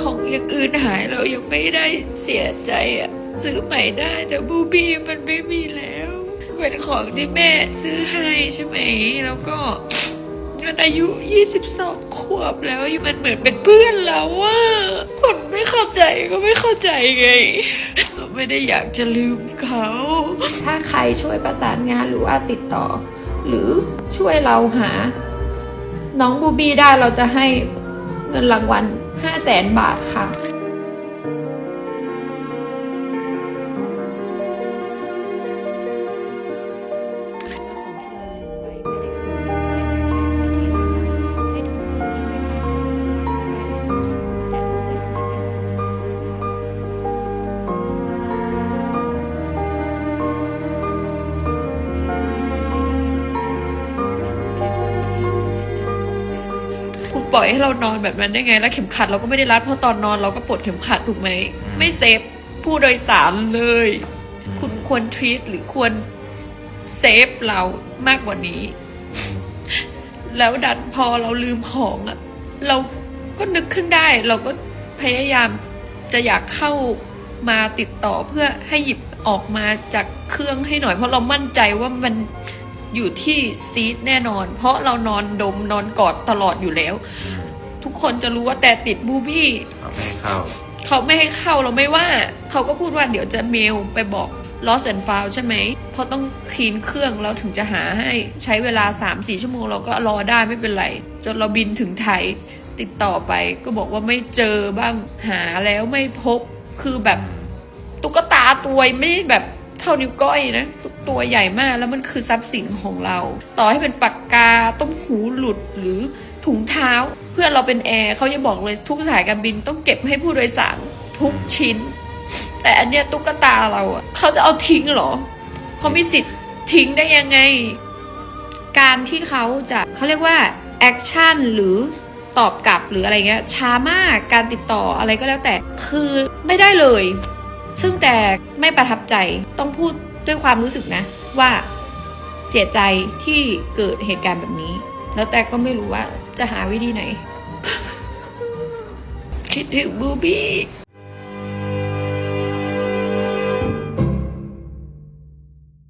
ของอย่างอื่นหายเรายังไม่ได้เสียใจอะซื้อใหม่ได้แต่บูบี้มันไม่มีแล้ว เป็นของที่แม่ซื้อให้ใช่ไหม แล้วก็มันอายุ 22 ขวบแล้วมันเหมือนเป็นเพื่อนเราว่าคนไม่เข้าใจก็ไม่เข้าใจไง ไม่ได้อยากจะลืมเขา ถ้าใครช่วยประสานงานหรือว่าติดต่อ หรือช่วยเราหา น้องบูบี้ได้เราจะให้เงินรางวัล 5 0 0แสนบาทค่ะ ล่อยให้เรานอนแบบนั้นได้ไง แล้วเข็มขัดเราก็ไม่ได้รัดเพราะตอนนอนเราก็ปลดเข็มขัดถูกไหม ไม่เซฟผู้โดยสารเลย คุณควรทรีตหรือควรเซฟเรามากกว่านี้ แล้วดันพอเราลืมของอะเราก็นึกขึ้นได้ เราก็พยายามจะอยากเข้ามาติดต่อเพื่อให้หยิบออกมาจากเครื่องให้หน่อย เพราะเรามั่นใจว่ามัน อยู่ที่ซีทแน่นอน เพราะเรานอนดมนอนกอดตลอดอยู่แล้วทุกคนจะรู้ว่าแต่ติดบูบี้ เอาไม่เข้า เขาไม่ให้เข้าเราไม่ว่า เขาก็พูดว่าเดี๋ยวจะเมลไปบอก lost and found ใช่ไหมเพราะต้องคลีนเครื่องแล้วถึงจะหาให้ใช้เวลา 3-4 ชั่วโมงเราก็รอได้ไม่เป็นไร จนเราบินถึงไทย ติดต่อไปก็บอกว่าไม่เจอบ้างหาแล้วไม่พบคือแบบ ตุ๊กตาตัวไม่ได้แบบ เท่านิ้วก้อยนะตัวใหญ่มากแล้วมันคือทรัพย์สินของเรา ต่อให้เป็นปากกาต้มหูหลุดหรือถุงเท้า เพื่อนเราเป็นแอร์เขาจะบอกเลยทุกสายการบินต้องเก็บให้ผู้โดยสารทุกชิ้น แต่อันเนี้ยตุ๊กตาเราอะเขาจะเอาทิ้งเหรอเขามีสิทธิ์ทิ้งได้ยังไง การที่เขาจะเขาเรียกว่าแอคชั่นหรือตอบกลับหรืออะไรเงี้ยช้ามากการติดต่ออะไรก็แล้วแต่คือไม่ได้เลย ซึ่งแต่ไม่ประทับใจต้องพูดด้วยความรู้สึกนะ ว่าเสียใจที่เกิดเหตุการณ์แบบนี้ แล้วแต่ก็ไม่รู้ว่าจะหาวิธีไหน คิดถึงบูบี้